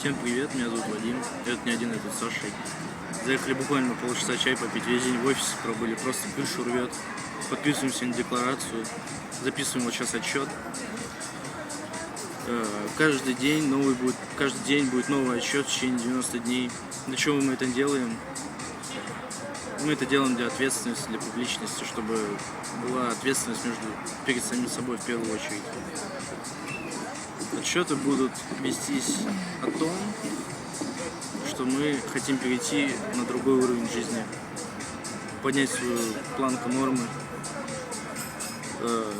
Всем привет, меня зовут Вадим. Это не один, это Саша. Заехали буквально полчаса чай попить. Весь день в офисе пробыли, просто крышу рвет. Подписываемся на декларацию, записываем вот сейчас отчет. Э, Каждый день новый будет, каждый день будет новый отчет в течение 90 дней. Для чего мы это делаем? Мы это делаем для ответственности, для публичности, чтобы была ответственность между перед самим собой в первую очередь. Отчеты будут вестись о том, что мы хотим перейти на другой уровень жизни, поднять свою планку нормы. Э,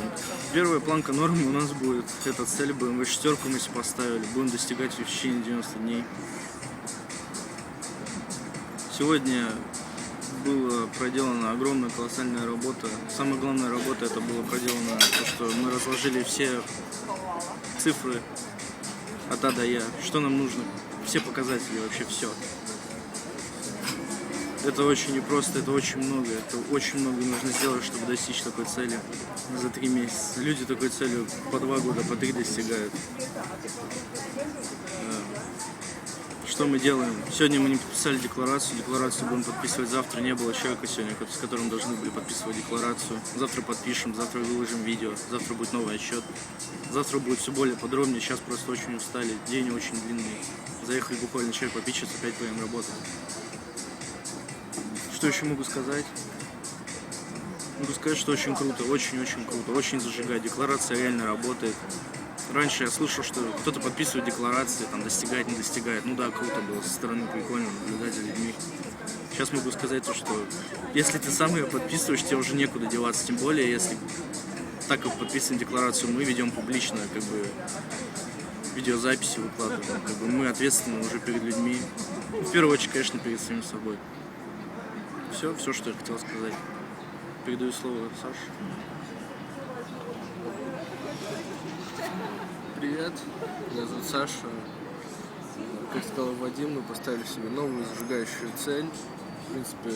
Первая планка нормы у нас будет, это цель BMW шестерку мы себе поставили, будем достигать ее в течение 90 дней. Сегодня была проделана огромная колоссальная работа. Самая главная работа это было проделано то, что мы разложили все цифры от А до Я, что нам нужно, все показатели, вообще все. Это очень непросто, это очень много, это очень много нужно сделать, чтобы достичь такой цели за три месяца. Люди такой целью по два года, по три достигают. Что мы делаем? Сегодня мы не подписали декларацию, декларацию будем подписывать завтра. Не было человека сегодня, с которым должны были подписывать декларацию. Завтра подпишем, завтра выложим видео, завтра будет новый отчет. Завтра будет все более подробнее, сейчас просто очень устали, день очень длинный. Заехали буквально чай попить, опять будем работать. Что еще могу сказать? Могу сказать, что очень круто, очень-очень круто, очень зажигает. Декларация реально работает. Раньше я слышал, что кто-то подписывает декларации, там достигает, не достигает. Ну да, круто было, со стороны прикольно наблюдать за людьми. Сейчас могу сказать то, что если ты сам ее подписываешь, тебе уже некуда деваться. Тем более, если так как подписываем декларацию, мы ведем публично, как бы видеозаписи выкладываем. Как бы мы ответственны уже перед людьми. В первую очередь, конечно, перед самим собой. Все, все, что я хотел сказать. Передаю слово Саше. Привет, меня зовут Саша. Как сказал Вадим, мы поставили себе новую зажигающую цель. В принципе,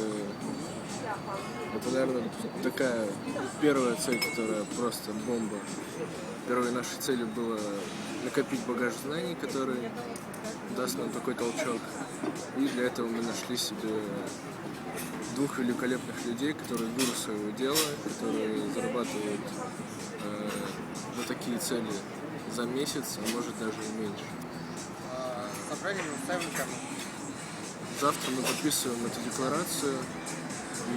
это, наверное, такая первая цель, которая просто бомба. Первой нашей целью было накопить багаж знаний, который даст нам такой толчок. И для этого мы нашли себе двух великолепных людей, которые гуру своего дела, которые зарабатывают на такие цели за месяц, а может даже и меньше. Собрание мы ставим кому? Завтра мы подписываем эту декларацию.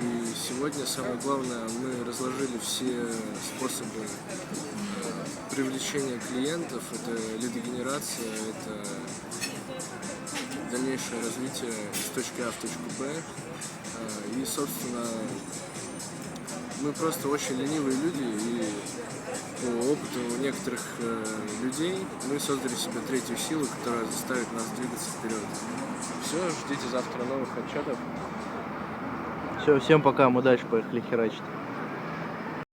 И сегодня самое главное, мы разложили все способы э, привлечения клиентов. Это лидогенерация, это дальнейшее развитие с точки А в точку Б. Э, И, собственно, мы просто очень ленивые люди, и по опыту некоторых э, людей мы создали себе третью силу, которая заставит нас двигаться вперед. Все, ждите завтра новых отчетов. Все, всем пока, мы дальше поехали херачить.